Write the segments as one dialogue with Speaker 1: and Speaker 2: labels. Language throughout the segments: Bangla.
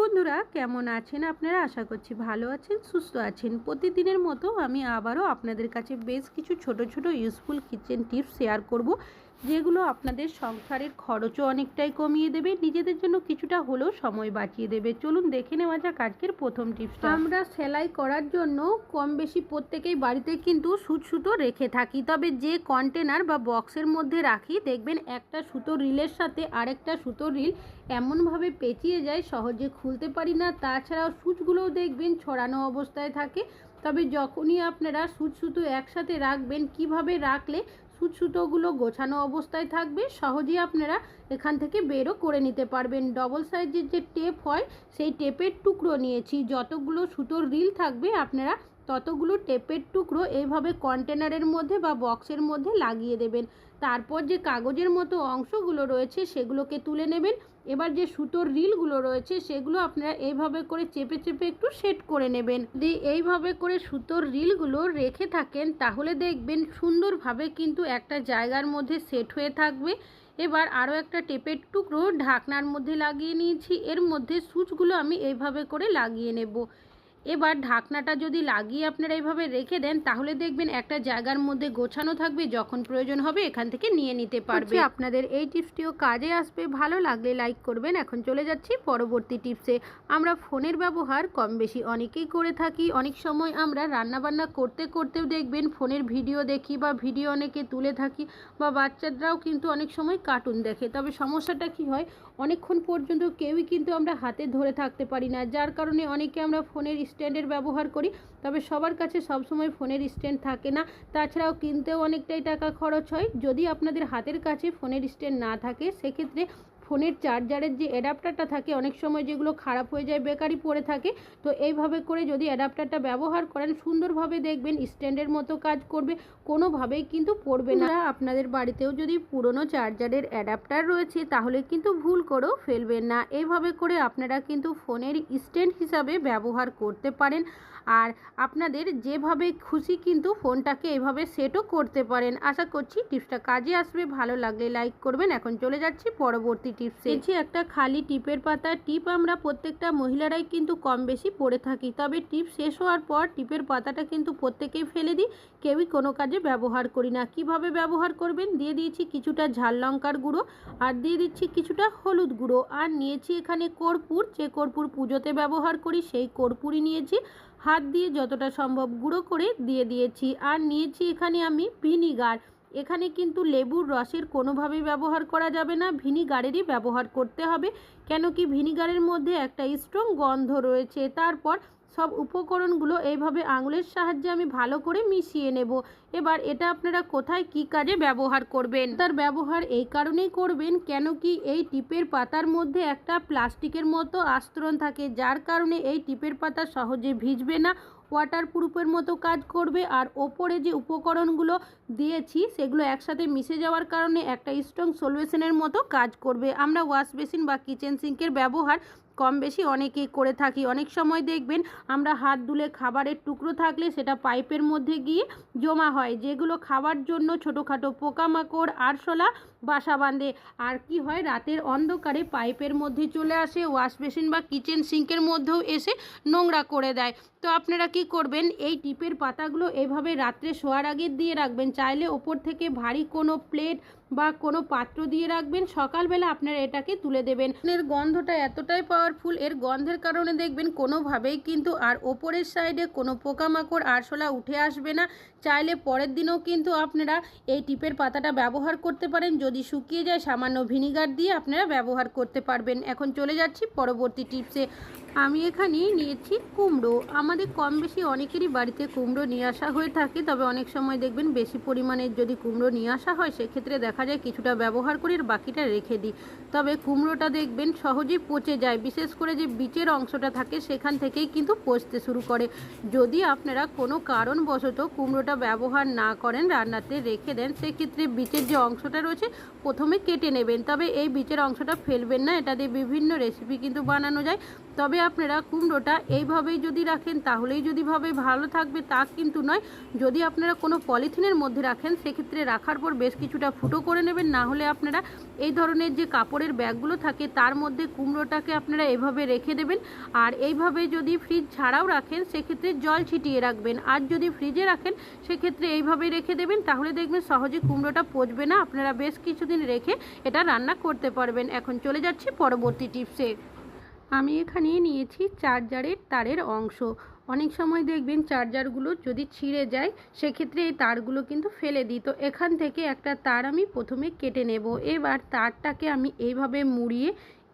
Speaker 1: বন্ধুরা, কেমন আছেন আপনারা? আশা করছি ভালো আছেন, সুস্থ আছেন। প্রতিদিনের মতো আমি আবারও আপনাদের কাছে বেশ কিছু ছোট ছোট ইউজফুল কিচেন টিপস শেয়ার করব। যেগুলো আপনাদের সংসারের খরচও অনেকটাই কমিয়ে দেবে, নিজেদের জন্য কিছুটা হলেও সময় বাঁচিয়ে দেবে। চলুন দেখে নেওয়া যাক আজকের প্রথম টিপসটা। আমরা সেলাই করার জন্য কম বেশি প্রত্যেকেই বাড়িতে কিন্তু সুচ সুতো রেখে থাকি। তবে যে কন্টেনার বা বক্সের মধ্যে রাখি, দেখবেন একটা সুতো রিলের সাথে আরেকটা সুতো রিল এমনভাবে পেঁচিয়ে যায়, সহজে খুলতে পারি না। তাছাড়াও সুচগুলোও দেখবেন ছড়ানো অবস্থায় থাকে। তবে যখনই আপনারা সুচ সুতো একসাথে রাখবেন, কীভাবে রাখলে সুতোগুলো গোছানো অবস্থায় থাকবে। সহজেই আপনারা এখান থেকে বেরও করে নিতে পারবেন। ডবল সাইজের যে টেপ হয়, সেই টেপের টুকরো নিয়েছি। যতগুলো সুতোর রিল থাকবে, আপনারা ততগুলো টেপের টুকরো এইভাবে কন্টেনারের মধ্যে বা বক্সের মধ্যে লাগিয়ে দেবেন। তারপর যে কাগজের মতো অংশগুলো রয়েছে সেগুলোকে তুলে নেবেন। এবার যে সুতোর রিলগুলো রয়েছে সেগুলো আপনারা এইভাবে করে চেপে চেপে একটু সেট করে নেবেন। দিয়ে এইভাবে করে সুতোর রিলগুলো রেখে থাকেন তাহলে দেখবেন সুন্দরভাবে কিন্তু একটা জায়গার মধ্যে সেট হয়ে থাকবে। এবার আরও একটা টেপের টুকরো ঢাকনার মধ্যে লাগিয়ে নিয়েছি। এর মধ্যে সুচগুলো আমি এইভাবে করে লাগিয়ে নেব। এবার ঢাকনাটা যদি লাগিয়ে আপনারা এইভাবে রেখে দেন তাহলে দেখবেন একটা জায়গার মধ্যে গোছানো থাকবে যখন প্রয়োজন হবে এখান থেকে নিয়ে নিতে পারবে। আপনাদের এই টিপসটিও কাজে আসবে। ভালো লাগলে লাইক করবেন। এখন চলে যাচ্ছি পরবর্তী টিপসে। আমরা ফোনের ব্যবহার কম বেশি অনেকেই করে থাকি। অনেক সময় আমরা রান্নাবান্না করতে করতেও দেখবেন ফোনের ভিডিও দেখি বা ভিডিও অনেকে তুলে থাকি বা বাচ্চারাও কিন্তু অনেক সময় কার্টুন দেখে। তবে সমস্যাটা কি হয়? অনেকক্ষণ পর্যন্ত কেউই কিন্তু আমরা হাতে ধরে থাকতে পারি না। যার কারণে অনেকে আমরা ফোনের স্ট্যান্ডের ব্যবহার করি, তবে সবার কাছে সবসময় ফোনের স্ট্যান্ড থাকে না। তাছাড়াও কিনতেও অনেকটাই টাকা খরচ হয়। যদি আপনাদের হাতের কাছে ফোনের স্ট্যান্ড না থাকে, সেক্ষেত্রে ফোনের চার্জারের যে অ্যাডাপ্টারটা থাকে, অনেক সময় যেগুলো খারাপ হয়ে যায়, বেকারি পড়ে থাকে, তো এইভাবে করে যদি অ্যাডাপ্টারটা ব্যবহার করেন, সুন্দরভাবে দেখবেন, স্ট্যান্ডের মতো কাজ করবে, কোনোভাবেই কিন্তু পড়বে না। আপনাদের বাড়িতেও যদি পুরনো চার্জারের অ্যাডাপ্টার রয়েছে, তাহলে কিন্তু ভুল করেও ফেলবেন না। এইভাবে করে আপনারা কিন্তু ফোনের স্ট্যান্ড হিসাবে ব্যবহার করতে পারেন। আর আপনাদের যেভাবে খুশি কিন্তু ফোনটাকে এভাবে সেটও করতে পারেন। আশা করছি টিপসটা কাজে আসবে, ভালো লাগলে লাইক করবেন। এখন চলে যাচ্ছি পরবর্তী টিপসে। এছি একটা খালি টিপের পাতা। টিপ আমরা প্রত্যেকটা মহিলারাই কিন্তু কম বেশি পড়ে থাকি। তবে টিপ শেষ হওয়ার পর টিপের পাতাটা কিন্তু প্রত্যেকেই ফেলে দিই। কেউই কোনো কাজে ব্যবহার করি না। কীভাবে ব্যবহার করবেন? দিয়ে দিয়েছি কিছুটা ঝাল লঙ্কার গুঁড়ো আর দিয়ে দিচ্ছি কিছুটা হলুদ গুঁড়ো। আর নিয়েছি এখানে কর্পূর। যে কর্পূর পুজোতে ব্যবহার করি, সেই কর্পূরই নিয়েছি। হাত দিয়ে যতটা সম্ভব গুঁড়ো করে দিয়ে দিয়েছি। আর নিয়েছি এখানে আমি ভিনিগার। এখানে কিন্তু লেবুর রসের কোনোভাবেই ব্যবহার করা যাবে না, ভিনিগারেরই ব্যবহার করতে হবে। কেন কি ভিনিগারের মধ্যে একটা স্ট্রং গন্ধ রয়েছে। তারপর সব উপকরণগুলো এইভাবে আঙুলের সাহায্যে আমি ভালো করে মিশিয়ে নেব। এবার এটা আপনারা কোথায় কি কাজে ব্যবহার করবেন? তার ব্যবহার এই কারণেই করবেন কেন কি এই টিপের পাতার মধ্যে একটা প্লাস্টিকের মতো আস্তরণ থাকে, যার কারণে এই টিপের পাতা সহজে ভিজবে না ওয়াটার প্রুফের মতো কাজ করবে। আর ওপরে যে উপকরণগুলো দিয়েছি, সেগুলো একসাথে মিশে যাওয়ার কারণে একটা স্ট্রং সলিউশনের মতো কাজ করবে। আমরা ওয়াশ বেসিন বা কিচেন সিঙ্কের ব্যবহার কম বেশি অনেকেই করে থাকি। অনেক সময় দেখবেন আমরা হাত ধুলে খাবারের টুকরো থাকলে সেটা পাইপের মধ্যে গিয়ে জমা হয়, যেগুলো খাওয়ার জন্য ছোটোখাটো পোকামাকড়, আরশোলা, বাসা বাঁধে। আর কি হয়, রাতের অন্ধকারে পাইপের মধ্যে চলে আসে ওয়াশ বেসিন বা কিচেন সিঙ্কের মধ্যেও এসে নোংরা করে দেয়। তো আপনারা কি করবেন, এই টিপের পাতাগুলো এইভাবে রাত্রে শোয়ার আগে দিয়ে রাখবেন। চাইলে ওপর থেকে ভারী কোনো প্লেট বা কোনো পাত্র দিয়ে রাখবেন, সকালবেলা আপনারা এটাকে তুলে দেবেন। এর গন্ধটা এতটাই পাওয়ারফুল এর গন্ধের কারণে দেখবেন কোনোভাবেই কিন্তু আর ওপরের সাইডে কোনো পোকামাকড়, আরশোলা উঠে আসবে না। চাইলে পরের দিনও কিন্তু আপনারা এই টিপের পাতাটা ব্যবহার করতে পারেন। যদি শুকিয়ে যায়, সামান্য ভিনিগার দিয়ে আপনারা ব্যবহার করতে পারবেন। এখন চলে যাচ্ছি পরবর্তী টিপসে আমি এখানে নিয়েছি কুমড়ো। আমাদের কম বেশি অনেকেরই বাড়িতে কুমড়ো নিয়ে আসা হয়ে থাকে, তবে অনেক সময় দেখবেন বেশি পরিমাণে যদি কুমড়ো নিয়ে আসা হয়, সেক্ষেত্রে দেখা যায় কিছুটা ব্যবহার করে আর বাকিটা রেখে দিই। তবে কুমড়োটা দেখবেন সহজেই পচে যায়। বিশেষ করে যে বীজের অংশটা থাকে সেখান থেকেই কিন্তু পচতে শুরু করে। যদি আপনারা কোনো কারণবশত কুমড়োটা ব্যবহার না করেন, রান্নাতে রেখে দেন, সেক্ষেত্রে বীজের যে অংশটা রয়েছে প্রথমে কেটে নেবেন। তবে এই বীজের অংশটা ফেলবেন না। এটা দিয়ে বিভিন্ন রেসিপি কিন্তু বানানো যায়। তবে আপনারা কুমড়োটা এইভাবেই যদি রাখেন, তাহলেই যদি ভাবে ভালো থাকবে, তা কিন্তু নয়। যদি আপনারা কোনো পলিথিনের মধ্যে রাখেন, সেক্ষেত্রে রাখার পর বেশ কিছুটা ফুটো করে নেবেন। না হলে আপনারা এই ধরনের যে কাপড়ের ব্যাগগুলো থাকে, তার মধ্যে কুমড়োটাকে আপনারা এভাবে রেখে দেবেন। আর এইভাবে যদি ফ্রিজ ছাড়াও রাখেন, সেক্ষেত্রে জল ছিটিয়ে রাখবেন। আর যদি ফ্রিজে রাখেন, সেক্ষেত্রে এইভাবে রেখে দেবেন। তাহলে দেখবেন সহজে কুমড়োটা পচবে না। আপনারা বেশ কিছুদিন রেখে এটা রান্না করতে পারবেন। এখন চলে যাচ্ছি পরবর্তী টিপসে। আমি এখানে নিয়েছি চার্জারের তারের অংশ। অনেক সময় দেখবেন চার্জারগুলো যদি ছিঁড়ে যায়, সেক্ষেত্রে এই তারগুলো কিন্তু ফেলে দিই। তো এখান থেকে একটা তার আমি প্রথমে কেটে নেব। এবার তারটাকে আমি এইভাবে মুড়িয়ে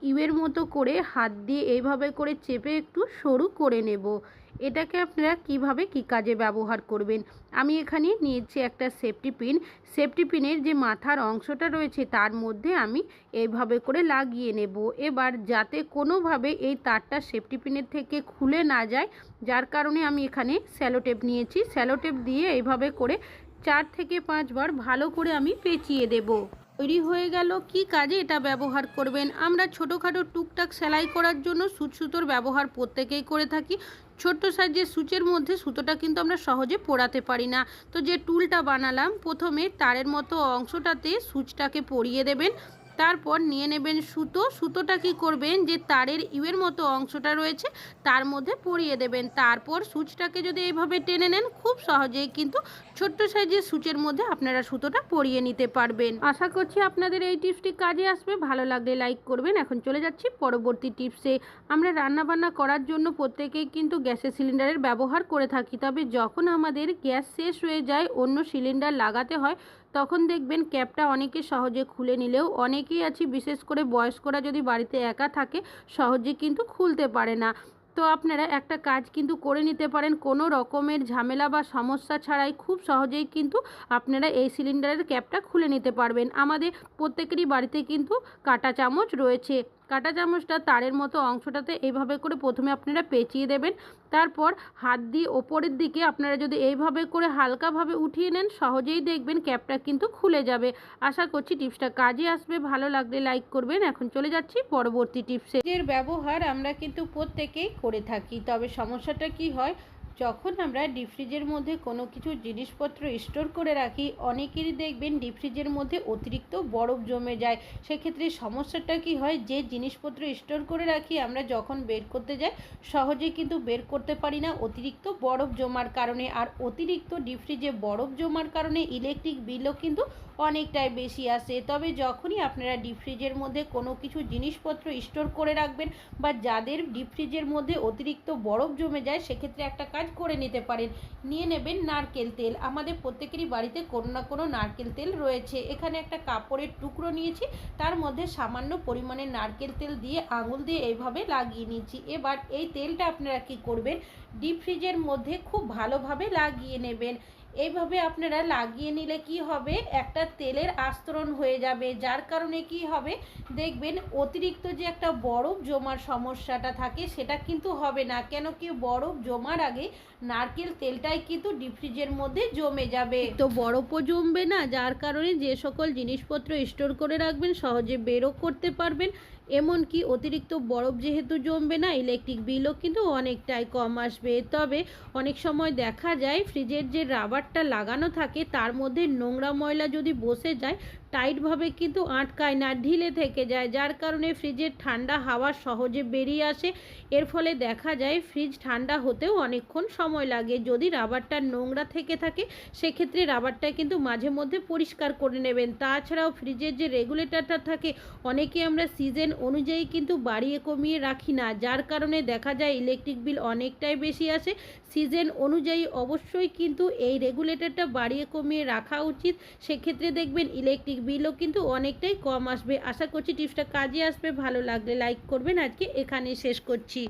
Speaker 1: ইউয়ের মতো করে হাত দিয়ে এইভাবে করে চেপে একটু সরু করে নেব। এটাকে আপনারা কীভাবে কি কাজে ব্যবহার করবেন? আমি এখানে নিয়েছি একটা সেফটি পিন। সেফটি পিনের যে মাথার অংশটা রয়েছে তার মধ্যে আমি এইভাবে করে লাগিয়ে নেব। এবার যাতে কোনোভাবে এই তারটা সেফটি পিনের থেকে খুলে না যায়, যার কারণে আমি এখানে স্যালোটেপ নিয়েছি। স্যালোটেপ দিয়ে এইভাবে করে চার থেকে পাঁচবার ভালো করে আমি পেঁচিয়ে দেবো। তৈরি হয়ে গেল। কি কাজে এটা ব্যবহার করবেন? আমরা ছোটোখাটো টুকটাক সেলাই করার জন্য সুচ সুতোর ব্যবহার প্রত্যেকেই করে থাকি। ছোট্ট সাইজের সুচের মধ্যে সুতোটা কিন্তু আমরা সহজে পোড়াতে পারি না। তো যে টুলটা বানালাম, প্রথমে তারের মতো অংশটাতে সুচটাকে পরিয়ে দেবেন। তারপর নিয়ে নেবেন সুতো। সুতোটা কি করবেন যে তারের ইউয়ের মতো অংশটা রয়েছে, তার মধ্যে পরিয়ে দেবেন। তারপর সুচটাকে যদি এইভাবে টেনে নেন, খুব সহজেই কিন্তু ছোট্ট সাইজের সুচের মধ্যে আপনারা সুতোটা পরিয়ে নিতে পারবেন। আশা করছি আপনাদের এই টিপসটি কাজে আসবে। ভালো লাগলে লাইক করবেন। এখন চলে যাচ্ছি পরবর্তী টিপসে। আমরা রান্নাবান্না করার জন্য প্রত্যেকেই কিন্তু গ্যাসের সিলিন্ডারের ব্যবহার করে থাকি। তবে যখন আমাদের গ্যাস শেষ হয়ে যায়, অন্য সিলিন্ডার লাগাতে হয় তখন দেখবেন ক্যাপটা অনেকে সহজে খুলে নিলেও অনেকেই আছে, বিশেষ করে বয়স্করা যদি বাড়িতে একা থাকে, সহজে কিন্তু খুলতে পারে না। তো আপনারা একটা কাজ কিন্তু করে নিতে পারেন, কোনো রকমের ঝামেলা বা সমস্যা ছাড়াই খুব সহজেই কিন্তু আপনারা এই সিলিন্ডারের ক্যাপটা খুলে নিতে পারবেন। আমাদের প্রত্যেকেরই বাড়িতে কিন্তু কাটা চামচ রয়েছে। কাঁটা চামচটা তারের মতো অংশটাতে এইভাবে করে প্রথমে আপনারা পেঁচিয়ে দেবেন। তারপর হাত দিয়ে ওপরের দিকে আপনারা যদি এইভাবে করে হালকাভাবে উঠিয়ে নেন, সহজেই দেখবেন ক্যাপটা কিন্তু খুলে যাবে। আশা করছি টিপসটা কাজে আসবে। ভালো লাগলে লাইক করবেন। এখন চলে যাচ্ছি পরবর্তী টিপসে। এর ব্যবহার আমরা কিন্তু প্রত্যেকেই করে থাকি, তবে সমস্যাটা কি হয়? যখন আমরা ডিপ ফ্রিজের মধ্যে কোনো কিছু জিনিসপত্র স্টোর করে রাখি, অনেকেরই দেখবেন ডিপ ফ্রিজের মধ্যে অতিরিক্ত বরফ জমে যায়। সেক্ষেত্রে সমস্যাটা কি হয়? যে জিনিসপত্র স্টোর করে রাখি, আমরা যখন বের করতে যাই সহজে কিন্তু বের করতে পারি না অতিরিক্ত বরফ জমার কারণে। আর অতিরিক্ত ডিপ ফ্রিজে বরফ জমার কারণে ইলেকট্রিক বিলও কিন্তু অনেকটাই বেশি আসে তবে যখনই আপনারা ডিপ ফ্রিজের মধ্যে কোনো কিছু জিনিসপত্র স্টোর করে রাখবেন বা যাদের ডিপ ফ্রিজের মধ্যে অতিরিক্ত বরফ জমে যায়, সেক্ষেত্রে একটা কাজ করে নিতে পারেন। নিয়ে নেবেন নারকেল তেল। আমাদের প্রত্যেকেরই বাড়িতে কোনো না কোনো নারকেল তেল রয়েছে। এখানে একটা কাপড়ের টুকরো নিয়েছি। তার মধ্যে সামান্য পরিমাণে নারকেল তেল দিয়ে আঙুল দিয়ে এইভাবে লাগিয়ে নিচ্ছি। এবার এই তেলটা আপনারা কি করবেন? ডিপ ফ্রিজের মধ্যে খুব ভালোভাবে লাগিয়ে নেবেন। এইভাবে আপনারা লাগিয়ে নিলে কি হবে? একটা তেলের আস্তরণ হয়ে যাবে। যার কারণে কি হবে? দেখবেন অতিরিক্ত যে একটা বরফ জমার সমস্যাটা থাকে, সেটা কিন্তু হবে না। কেন কি বরফ জমার আগে নারকেল তেলটাই কিন্তু ডিপ ফ্রিজের মধ্যে জমে যাবে। তো বরফও জমবে না, যার কারণে যে সকল জিনিসপত্র স্টোর করে রাখবেন, সহজে বেরও করতে পারবেন। এমনকি অতিরিক্ত বরফ যেহেতু জমবে না ইলেকট্রিক বিলও কিন্তু অনেকটাই কম আসবে। তবে অনেক সময় দেখা যায় ফ্রিজের যে রাবারটা লাগানো থাকে, তার মধ্যে নোংরা ময়লা যদি বসে যায় টাইটভাবে কিন্তু আটকায় না, ঢিলে থেকে যায়। যার কারণে ফ্রিজের ঠান্ডা হাওয়া সহজে বেরিয়ে আসে। এর ফলে দেখা যায় ফ্রিজ ঠান্ডা হতেও অনেকক্ষণ সময় লাগে। যদি রাবারটা নোংরা থেকে থাকে, সেক্ষেত্রে রাবারটা কিন্তু মাঝে মধ্যে পরিষ্কার করে নেবেন। তাছাড়াও ফ্রিজের যে রেগুলেটরটা থাকে, অনেকে আমরা সিজন অনুযায়ী কিন্তু বাড়িয়ে কমিয়ে রাখি না। যার কারণে দেখা যায় ইলেকট্রিক বিল অনেকটাই বেশি আসে। সিজন অনুযায়ী অবশ্যই কিন্তু এই রেগুলেটরটা বাড়িয়ে কমিয়ে রাখা উচিত। সেক্ষেত্রে দেখবেন ইলেকট্রিক বিলও কিন্তু অনেকটাই কম আসবে। আশা করছি টিপসটা কাজে আসবে। ভালো লাগলে লাইক করবেন। আজকে এখানে শেষ করছি।